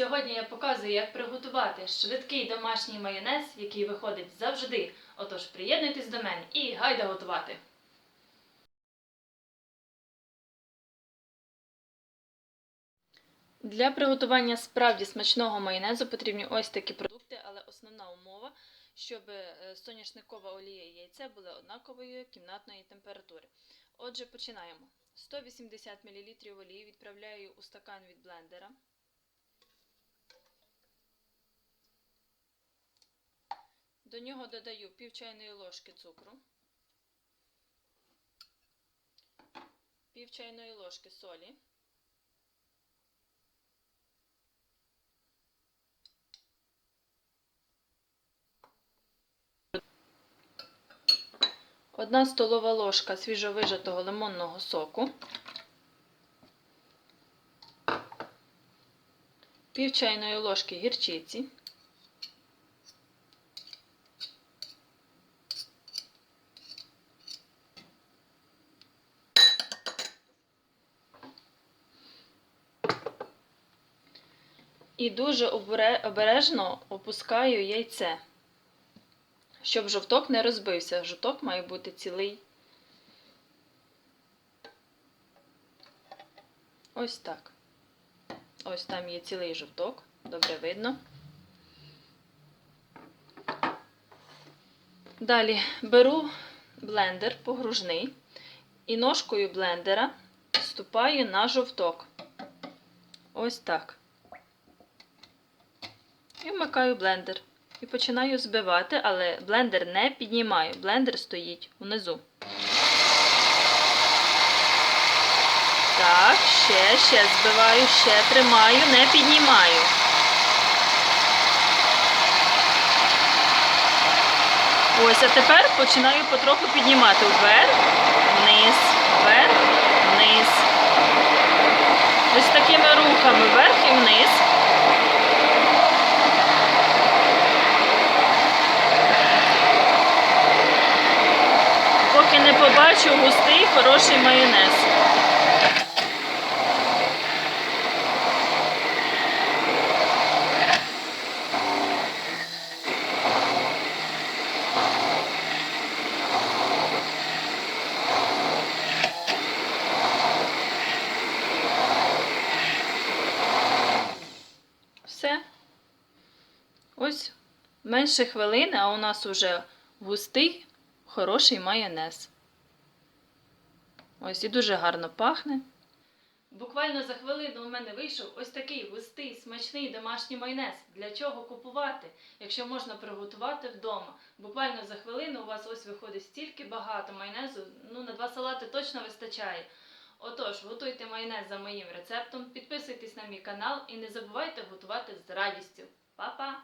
Сьогодні я показую, як приготувати швидкий домашній майонез, який виходить завжди. Отож, приєднуйтесь до мене і гайда готувати. Для приготування справді смачного майонезу потрібні ось такі продукти, але основна умова, щоб е, соняшникова олія і яйце були однакової кімнатної температури. Отже, починаємо. 180 мл олії відправляю у стакан від блендера. До нього додаю пів чайної ложки цукру, пів чайної ложки солі, одна столова ложка свіжовижатого лимонного соку, пів чайної ложки гірчиці, І дуже обережно опускаю яйце, щоб жовток не розбився. Жовток має бути цілий. Ось так. Ось там є цілий жовток, добре видно. Далі беру блендер погружний і ножкою блендера ступаю на жовток. Ось так. І вмикаю блендер. І починаю збивати, але блендер не піднімаю. Блендер стоїть унизу. Так, ще, ще збиваю, ще тримаю, не піднімаю. Ось, а тепер починаю потроху піднімати вверх, вниз, вверх, вниз. Ось такими рухами вверх і вниз. Не густий хороший майонез. Ось менше хвилини, а у нас уже густий хороший майонез. Ось і дуже гарно пахне. Буквально за хвилину у мене вийшов ось такий густий, смачний домашній майонез. Для чого купувати, якщо можна приготувати вдома? Буквально за хвилину у вас ось виходить стільки багато майонезу, ну на два салати точно вистачає. Отож, готуйте майонез за моїм рецептом, підписуйтесь на мій канал і не забувайте готувати з радістю. Па-па!